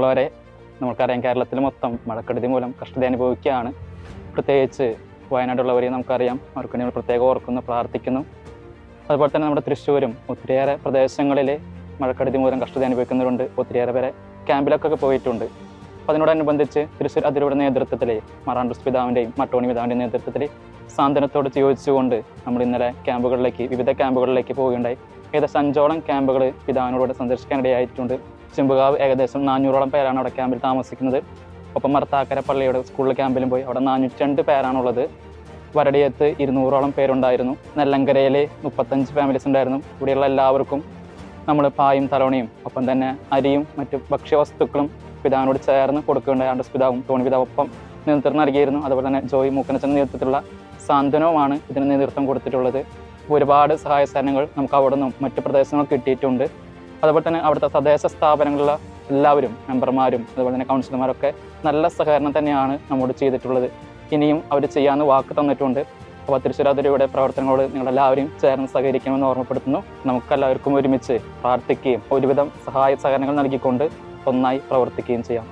അങ്ങനെയുള്ളവരെ നമുക്കറിയാം കേരളത്തിൽ മൊത്തം മഴക്കെടുതി മൂലം കഷ്ടത അനുഭവിക്കുകയാണ്. പ്രത്യേകിച്ച് വയനാടുള്ളവരെ നമുക്കറിയാം അവർക്ക് നമ്മൾ പ്രത്യേകം ഓർക്കുന്നു പ്രാർത്ഥിക്കുന്നു. അതുപോലെ തന്നെ നമ്മുടെ തൃശ്ശൂരും ഒത്തിരിയേറെ പ്രദേശങ്ങളിൽ മഴക്കെടുതി മൂലം കഷ്ടത അനുഭവിക്കുന്നവരുണ്ട് ഒത്തിരിയേറെ പേരെ ക്യാമ്പിലൊക്കെ പോയിട്ടുണ്ട്. അപ്പോൾ അതിനോടനുബന്ധിച്ച് തൃശ്ശൂർ അതിരൂടെ നേതൃത്വത്തിൽ മറാണ്ടൂസ് പിതാവിന്റെയും മട്ടോണി പിതാവിന്റെയും നേതൃത്വത്തിൽ സാന്ത്വനത്തോട് ചോദിച്ചുകൊണ്ട് നമ്മൾ ഇന്നലെ ക്യാമ്പുകളിലേക്ക് വിവിധ ക്യാമ്പുകളിലേക്ക് പോവുകയുണ്ടായി. ഏകദേശം അഞ്ചോളം ക്യാമ്പുകൾ പിതാവിനോട് സന്ദർശിക്കാനിടയായിട്ടുണ്ട്. ചെമ്പുകാവ് ഏകദേശം നാനൂറോളം പേരാണ് അവിടെ ക്യാമ്പിൽ താമസിക്കുന്നത്. ഒപ്പം മർത്താക്കര പള്ളിയുടെ സ്കൂളിൽ ക്യാമ്പിലും പോയി അവിടെ നാനൂറ്റി രണ്ട് പേരാണുള്ളത്. വരടിയത്ത് ഇരുന്നൂറോളം പേരുണ്ടായിരുന്നു. നെല്ലങ്കരയിൽ മുപ്പത്തഞ്ച് ഫാമിലീസ് ഉണ്ടായിരുന്നു. ഇവിടെയുള്ള എല്ലാവർക്കും നമ്മൾ പായും തലോണിയും ഒപ്പം തന്നെ അരിയും മറ്റു ഭക്ഷ്യവസ്തുക്കളും പിതാവിനോട് ചേർന്ന് കൊടുക്കുകയുണ്ടായ. പിതാവും ടോണി പിതാവും ഒപ്പം നേതൃത്വം നൽകിയിരുന്നു. അതുപോലെ തന്നെ ജോയി മൂക്കനച്ചൻ നേതൃത്വത്തിലുള്ള സാന്ത്വനവുമാണ് ഇതിന് നേതൃത്വം കൊടുത്തിട്ടുള്ളത്. ഒരുപാട് സഹായ സഹനങ്ങൾ നമുക്ക് അവിടെ നിന്നും മറ്റു പ്രദേശങ്ങൾ കിട്ടിയിട്ടുണ്ട്. അതുപോലെ തന്നെ അവിടുത്തെ തദ്ദേശ സ്ഥാപനങ്ങളിലെ എല്ലാവരും മെമ്പർമാരും അതുപോലെ തന്നെ കൗൺസിലർമാരൊക്കെ നല്ല സഹകരണം തന്നെയാണ് നമ്മോട് ചെയ്തിട്ടുള്ളത്. ഇനിയും അവർ ചെയ്യാമെന്ന് വാക്ക് തന്നിട്ടുണ്ട്. അപ്പോൾ തൃശ്ശൂരാതിരിയുടെ പ്രവർത്തനങ്ങളോട് നിങ്ങളെല്ലാവരും ചേർന്ന് സഹകരിക്കണമെന്ന് ഓർമ്മപ്പെടുത്തുന്നു. നമുക്കെല്ലാവർക്കും ഒരുമിച്ച് പ്രാർത്ഥിക്കുകയും ഒരുവിധം സഹായ സഹകരണങ്ങൾ നൽകിക്കൊണ്ട് ഒന്നായി പ്രവർത്തിക്കുകയും ചെയ്യാം.